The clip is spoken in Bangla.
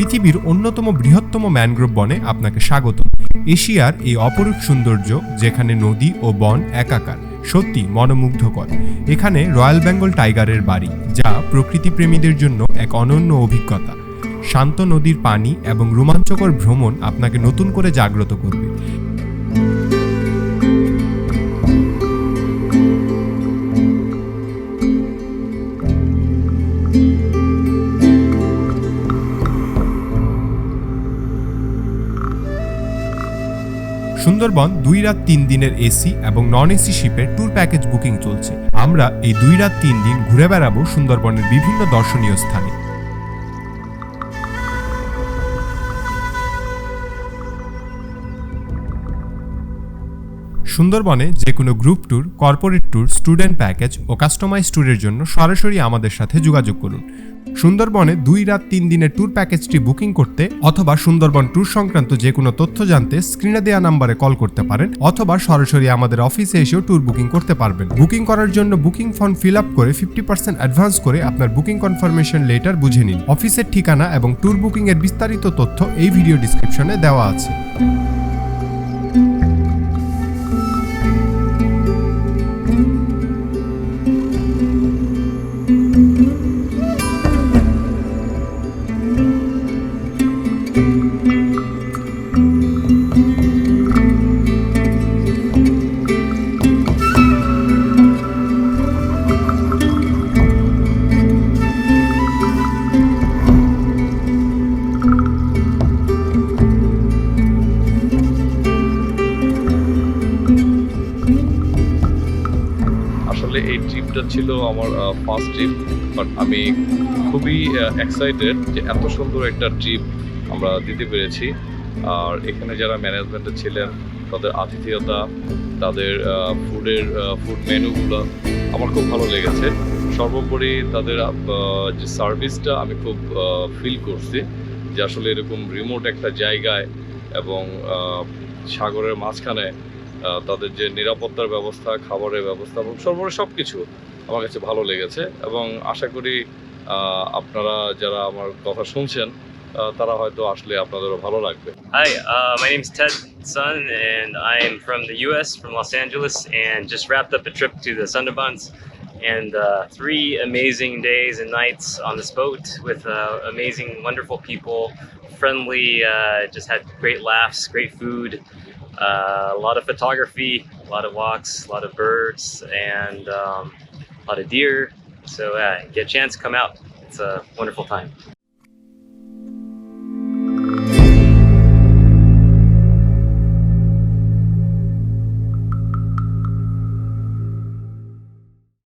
পৃথিবীর অন্যতম বৃহত্তম ম্যানগ্রোভ বনে আপনাকে স্বাগত এশিয়ার এই অপরূপ সৌন্দর্য, যেখানে নদী ও বন একাকার সত্যি মনোমুগ্ধকর। এখানে রয়্যাল বেঙ্গল টাইগারের বাড়ি, যা প্রকৃতিপ্রেমীদের জন্য এক অনন্য অভিজ্ঞতা। শান্ত নদীর পানি এবং রোমাঞ্চকর ভ্রমণ আপনাকে নতুন করে জাগ্রত করবে। সুন্দরবন দুই রাত তিন দিনের এসি এবং নন এসি শিপের ট্যুর প্যাকেজ বুকিং চলছে। আমরা এই দুই রাত তিন দিন ঘুরে বেড়াবো সুন্দরবনের বিভিন্ন দর্শনীয় স্থানে। সুন্দরবনে যে কোনো group tour corporate tour student package ও কাস্টমাইজ ট্যুরের জন্য সরাসরি আমাদের সাথে যোগাযোগ করুন। সুন্দরবনে দুই রাত তিন দিনের ট্যুর প্যাকেজটি বুকিং করতে অথবা সুন্দরবন ট্যুর সংক্রান্ত যে কোনো তথ্য জানতে স্ক্রিনে দেওয়া নাম্বারে কল করতে পারেন অথবা সরাসরি আমাদের অফিসে এসেও ট্যুর বুকিং করতে পারবেন। বুকিং করার জন্য বুকিং ফর্ম ফিল আপ করে ফিফটি পার্সেন্ট অ্যাডভান্স করে আপনার বুকিং কনফার্মেশন লেটার বুঝে নিন। অফিসের ঠিকানা এবং ট্যুর বুকিং এর বিস্তারিত তথ্য এই ভিডিও ডিসক্রিপশনে দেওয়া আছে। এই ট্রিপটা ছিল আমার ফার্স্ট ট্রিপ বাট আমি খুবই এক্সাইটেড যে এত সুন্দর একটা ট্রিপ আমরা দিতে পেরেছি। আর এখানে যারা ম্যানেজমেন্টে ছিলেন, তাদের আতিথেয়তা, তাদের ফুডের ফুড মেনুগুলো আমার খুব ভালো লেগেছে। সর্বোপরি তাদের যে সার্ভিসটা আমি খুব ফিল করছি যে আসলে এরকম রিমোট একটা জায়গায় এবং সাগরের মাঝখানে তাদের যে নিরাপত্তার ব্যবস্থা, খাবারের ব্যবস্থা এবং সর্বোপরি সব কিছু আমার কাছে ভালো লেগেছে এবং আশা করি আপনারা যারা আমার কথা শুনছেন তারা হয়তো আসলে আপনাদেরও ভালো লাগবে Hi, uh, my name's Ted Sun, and I am from the U.S. from Los Angeles, and just wrapped up a trip to the Sundarbans, and uh, three amazing days and nights on this boat with uh, amazing, wonderful people, friendly. Uh, just had great laughs, great food, uh, a lot of photography, a lot of walks, a lot of birds, and um, a lot of deer. So, uh, get a chance, come out. It's a wonderful time.